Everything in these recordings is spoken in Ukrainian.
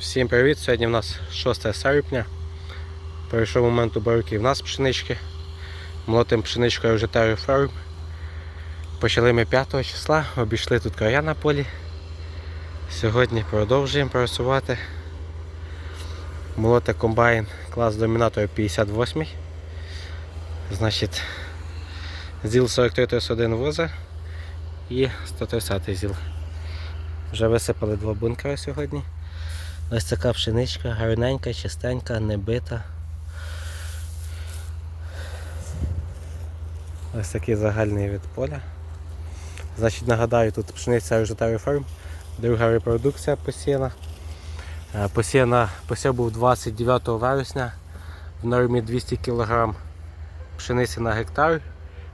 Всім привіт! Сьогодні в нас 6 серпня. Прийшов момент уборки в нас пшенички. Молотим пшеничкою вже Terry Farm. Почали ми 5 числа, обійшли тут края на полі. Сьогодні продовжуємо працювати. Молоти комбайн клас домінатор 58. Значить, ЗІЛ 4331 воза і 130 ЗІЛ. Вже висипали два бункери сьогодні. Ось така пшеничка, гарненька, чистенька, не бита. Ось такий загальний від поля. Значить, нагадаю, тут пшениця Рожетарі Ферм, друга репродукція посіяна. Е, Посіяна, посів був 29 вересня в нормі 200 кг пшениці на гектар.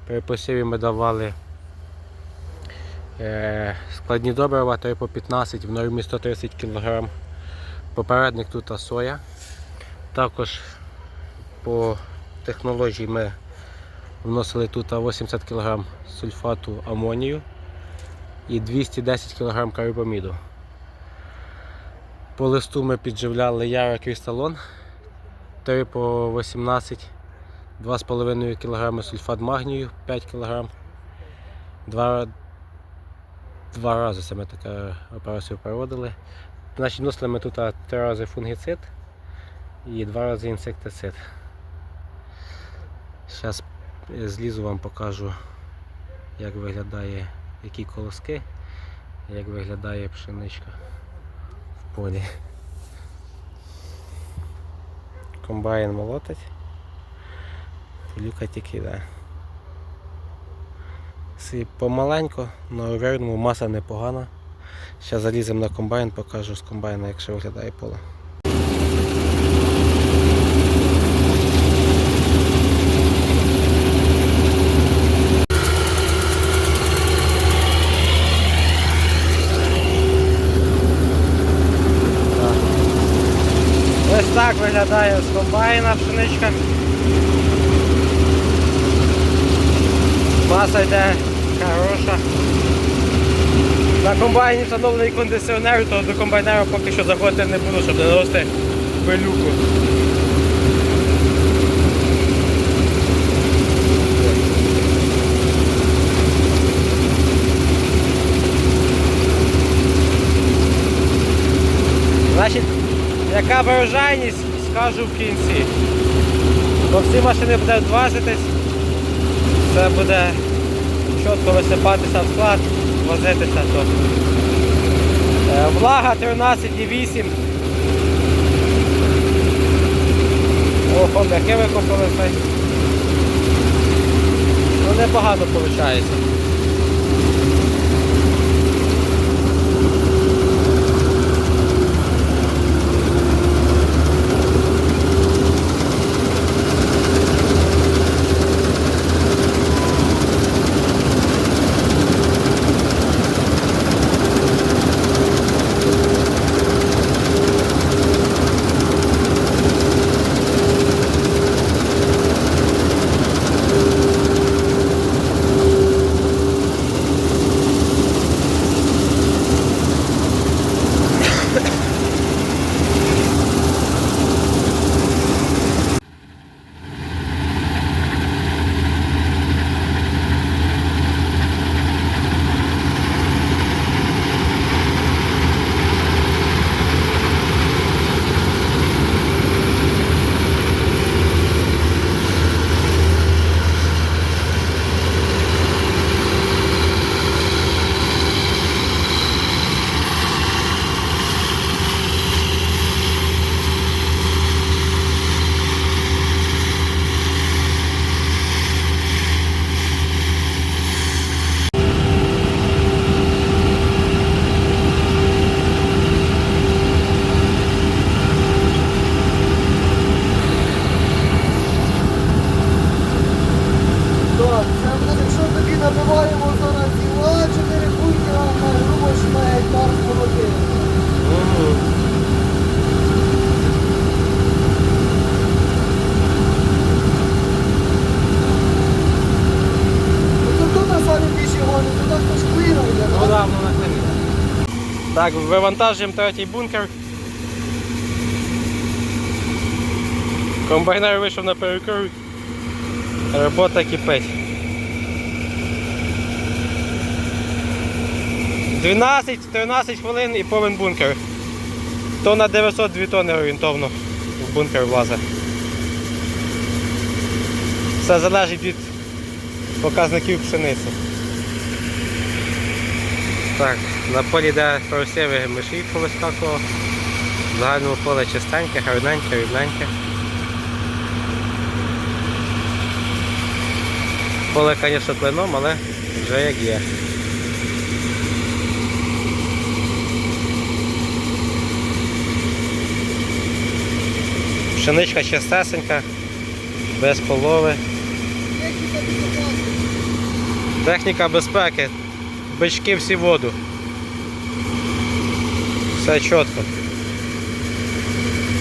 При посіві ми давали е, складні добрива 3 по 15 в нормі 130 кг. Попередник тут соя. Також по технології ми вносили тут 80 кг сульфату амонію і 210 кг карбаміду. По листу ми підживляли Яра Крісталон 3 по 18, 2,5 кг сульфат магнію, 5 кг. Два, два рази це ми таку операцію проводили. Значить, вносили ми тут три рази фунгіцид і два рази інсектицид. Зараз злізу вам покажу, як виглядає які колоски, як виглядає пшеничка в полі. Комбайн молотить. Полюка тільки йде. Помаленько, але увереному маса непогана. Зараз заліземо на комбайн, покажу з комбайна, як ще виглядає поле. Ось так виглядає з комбайна пшеничка. Маса йде хороша. На комбайні встановлений кондиціонер, то до комбайнера поки що заходити не буду, щоб не наносити пилюку. Значить, яка врожайність, скажу в кінці. Бо всі машини будуть зважитись, це буде чітко висипатися в склад, возитися то. Е, Влага 13,8. О, хом'яки викопали. Ну непогано виходить. Так, це буде, якщо набиваємо зараз ціла 4 кульки, а на грубо ж на гектар. Ну тут на самі більші гони, туди хтось клина йде, Ну да, воно нахилює. Так, вивантажуємо третій бункер. Комбайнер вийшов на перекур. Робота кипить. 12-13 хвилин і повен бункер. То на 902 тонни орієнтовно в бункер влазить. Все залежить від показників пшениці. Так, на полі де просіви миші повискакував. В загальному поле чистеньке, гарненьке, рівненьке. Поле, звісно, клином, але вже як є. Пшеничка чистесенька, без полови. Техніка безпеки. Бички всі воду. Все чітко.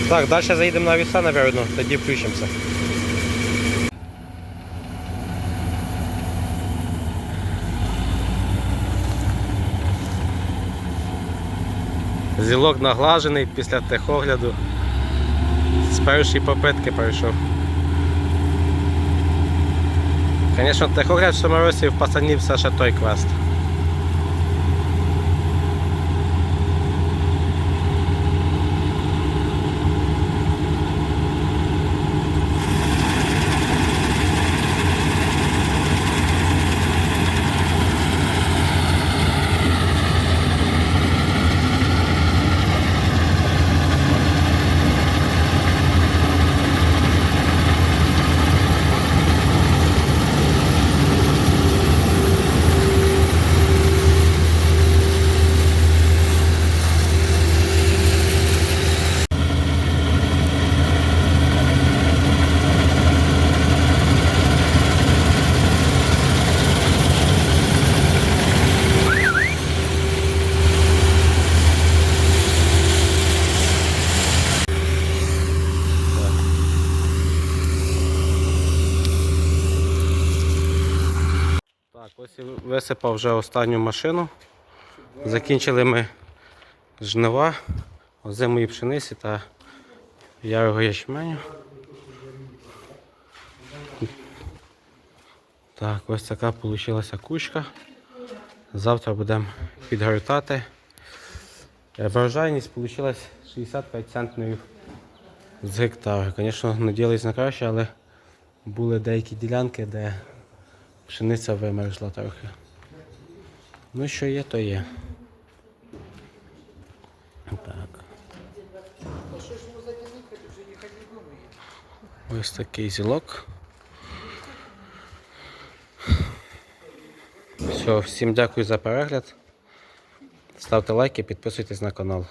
Так, далі заїдемо на віса, напевно, тоді включимося. Зілок наглажений після техогляду. З першої попитки пройшов. Звісно, техогляд в цьому році в пацанів ще той квест. Висипав вже останню машину. Закінчили ми жнива, озимої пшениці та ярого ячменю. Так, ось така вийшла кучка. Завтра будемо підгортати. Е, Врожайність вийшла 65 центнерів з гектара. Звісно, надіялись на краще, але були деякі ділянки, де Пшениця вимерзла трохи. Ну, що є, то є. Так. Ось такий зілок. Все, всім дякую за перегляд. Ставте лайки, підписуйтесь на канал.